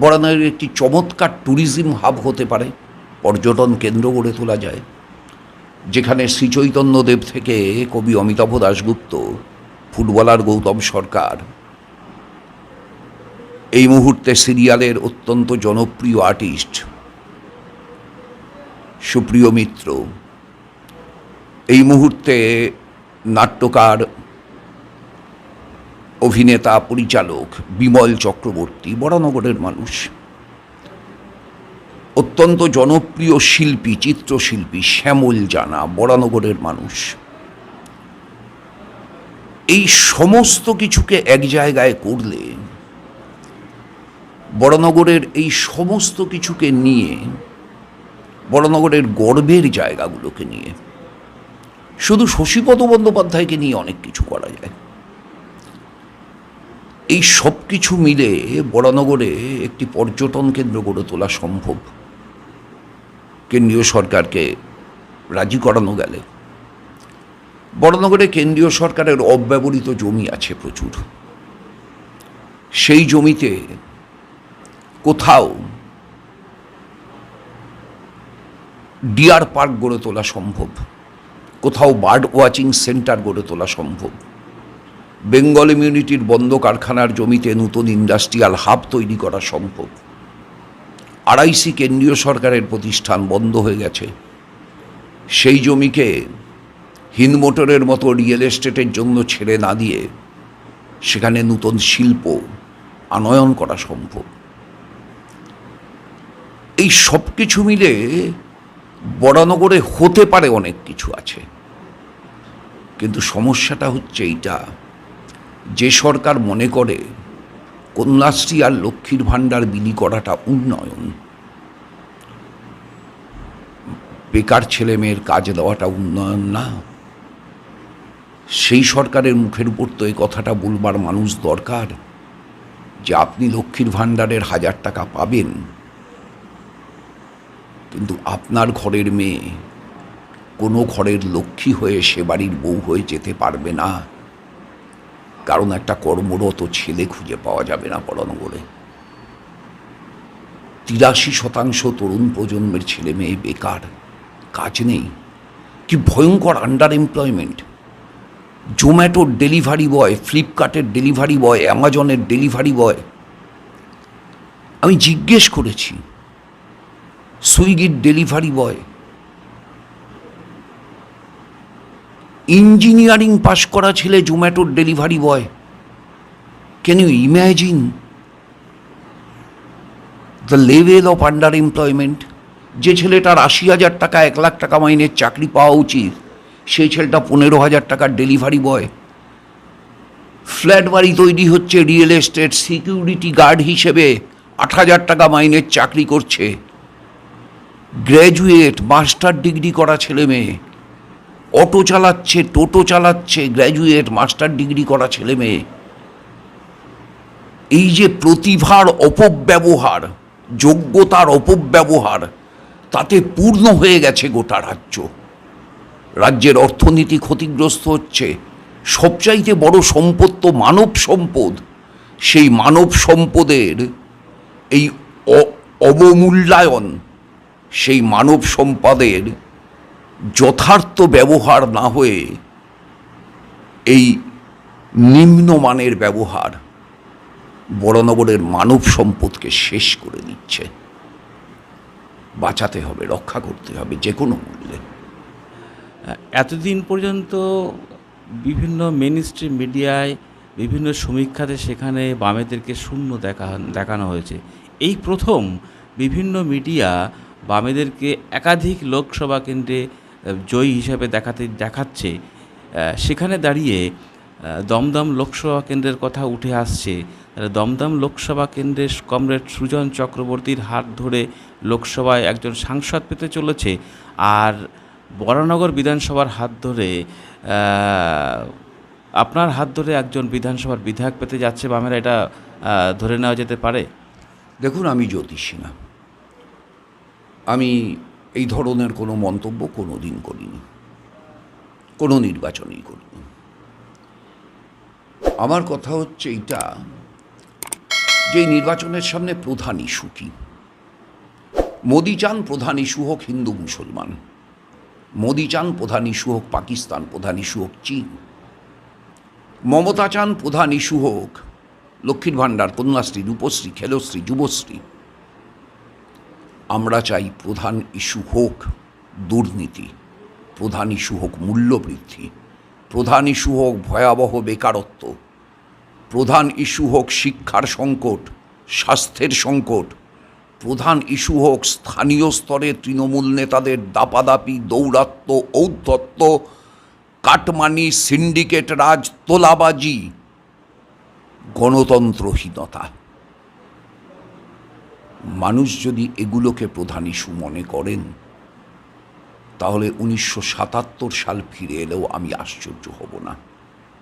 বরানগর একটি চমৎকার tourism hub হতে পারে, পর্যটন কেন্দ্র গড়ে তোলা যায়, যেখানে শ্রীচৈতন্যদেব থেকে কবি অমিতাভ দাশগুপ্ত, ফুটবলার গৌতম সরকার। এই মুহূর্তে সিরিয়ালের অত্যন্ত জনপ্রিয় আর্টিস্ট সুপ্রিয় মিত্র। এই মুহূর্তে নাট্যকার অভিনেতা, পরিচালক বিমল চক্রবর্তী, বরানগরের মানুষ। অত্যন্ত জনপ্রিয় শিল্পী, চিত্রশিল্পী শ্যামল জানা, বরানগরের মানুষ। এই সমস্ত কিছুকে এক জায়গায় করলে বড়নগরের এই সমস্ত কিছুকে নিয়ে বড়নগরের গর্বের জায়গাগুলোকে নিয়ে, শুধু শশীপদ বন্দ্যোপাধ্যায়কে নিয়ে অনেক কিছু করা যায়। এই সব কিছু মিলে বড়নগরে একটি পর্যটন কেন্দ্র গড়ে তোলা সম্ভব। কেন্দ্রীয় সরকারকে রাজি করানো গেলে। বড়নগরে কেন্দ্রীয় সরকারের অব্যবহৃত জমি আছে প্রচুর। সেই জমিতে কোথাও ডিয়ার পার্ক গড়ে তোলা সম্ভব। কোথাও বার্ড ওয়াচিং সেন্টার গড়ে তোলা সম্ভব। বেঙ্গল ইমিউনিটির বন্ধ কারখানার জমিতে নতুন ইন্ডাস্ট্রিয়াল হাব তৈরি করা সম্ভব। আড়াইসি কেন্দ্রীয় সরকারের প্রতিষ্ঠান বন্ধ হয়ে গেছে। সেই জমিকে হিন্দ মোটরের মতো রিয়েল এস্টেটের জন্য ছেড়ে না দিয়ে সেখানে নতুন শিল্প আনয়ন করা সম্ভব। এই সব কিছু মিলে বরানগরে হতে পারে অনেক কিছু আছে। কিন্তু সমস্যাটা হচ্ছে এইটা। যে সরকার মনে করে কন্যাশ্রী আর লক্ষ্মীর ভাণ্ডার বিলি করাটা উন্নয়ন, বেকার ছেলে মেয়ের কাজ দেওয়াটা উন্নয়ন না। সেই সরকারের মুখের উপর তো এই কথাটা বলবার মানুষ দরকার যে আপনি লক্ষ্মীর ভাণ্ডারের হাজার টাকা পাবেন। কিন্তু আপনার ঘরের মেয়ে কোনো ঘরের লক্ষ্মী হয়ে সে বাড়ির বউ হয়ে যেতে পারবে না। কারণ একটা কর্মরত ছেলে খুঁজে পাওয়া যাবে না বড়নগরে তিরাশি শতাংশ তরুণ প্রজন্মের ছেলে মেয়ে বেকার, কাজ নেই। কি ভয়ঙ্কর আন্ডার এমপ্লয়মেন্ট জোম্যাটোর ডেলিভারি বয় ফ্লিপকার্টের ডেলিভারি বয় অ্যামাজনের ডেলিভারি বয় আমি জিজ্ঞেস করেছি সুইগির ডেলিভারি বয় ইঞ্জিনিয়ারিং পাশ করা ছেলে জোম্যাটোর delivery boy. Can you imagine the level of underemployment যে ছেলেটার আশি হাজার টাকা, এক লাখ টাকা মাইনের চাকরি পাওয়া উচিত সেই ছেলেটা পনেরো হাজার টাকার ডেলিভারি বয়। ফ্ল্যাট বাড়ি তৈরি হচ্ছে রিয়েল এস্টেট সিকিউরিটি গার্ড হিসেবে, আট হাজার টাকা মাইনের চাকরি করছে। গ্র্যাজুয়েট, মাস্টার ডিগ্রি করা ছেলে মেয়ে। অটো চালাচ্ছে, টোটো চালাচ্ছে গ্র্যাজুয়েট মাস্টার ডিগ্রি করা ছেলে মেয়ে। এই যে প্রতিভার অপব্যবহার, যোগ্যতার অপব্যবহার, তাতে পূর্ণ হয়ে গেছে গোটা রাজ্য। রাজ্যের অর্থনীতি ক্ষতিগ্রস্ত হচ্ছে। সবচাইতে বড় সম্পদ তো মানব সম্পদ। সেই মানব সম্পদের এই অবমূল্যায়ন, সেই মানব সম্পদের যথার্থ ব্যবহার না হয়ে এই নিম্নমানের ব্যবহার বড়নগরের মানব সম্পদকে শেষ করে দিচ্ছে। বাঁচাতে হবে, রক্ষা করতে হবে যে কোনো মূল্যে। এতদিন পর্যন্ত বিভিন্ন মেন স্ট্রিম মিডিয়ায় বিভিন্ন সমীক্ষাতে সেখানে বামেদেরকে শূন্য দেখা, দেখানো হয়েছে। এই প্রথম বিভিন্ন মিডিয়া বামেদেরকে একাধিক লোকসভা কেন্দ্রে জয়ী হিসাবে দেখাতে, দেখাচ্ছে সেখানে দাঁড়িয়ে দমদম লোকসভা কেন্দ্রের কথা উঠে আসছে। দমদম লোকসভা কেন্দ্রের কমরেড সুজন চক্রবর্তীর হাত ধরে লোকসভায় একজন সাংসদ পেতে চলেছে আর বরানগর বিধানসভার হাত ধরে আপনার হাত ধরে একজন বিধানসভার বিধায়ক পেতে যাচ্ছে বা বামেরা এটা ধরে নেওয়া যেতে পারে? দেখুন, আমি জ্যোতিষী না। আমি এই ধরনের কোনো মন্তব্য কোনো দিন করিনি। কোনো নির্বাচনেই করিনি। আমার কথা হচ্ছে এইটা, যে নির্বাচনের সামনে প্রধান ইস্যু কি? মোদি চান প্রধান ইস্যু হোক হিন্দু মুসলমান, মোদি চান প্রধান ইস্যু হোক পাকিস্তান, প্রধান ইস্যু হোক চীন, মমতা চান প্রধান ইস্যু হোক লক্ষ্মীর ভাণ্ডার, কন্যাশ্রী, রূপশ্রী, খেলশ্রী, যুবশ্রী আমরা চাই প্রধান ইস্যু হোক দুর্নীতি, প্রধান ইস্যু হোক মূল্যবৃদ্ধি, প্রধান ইস্যু হোক ভয়াবহ বেকারত্ব, প্রধান ইস্যু হোক শিক্ষার সংকট, স্বাস্থ্যের সংকট, প্রধান ইস্যু হোক স্থানীয় স্তরে তৃণমূল নেতাদের দাপাদাপি দৌরাত্ম ঔদ্ধত্য, কাটমানি, সিন্ডিকেট রাজ, তোলাবাজি, গণতন্ত্রহীনতা। মানুষ যদি এগুলোকে প্রধান ইস্যু মনে করেন, তাহলে উনিশশো সাতাত্তর সাল ফিরে এলেও আমি আশ্চর্য হব না।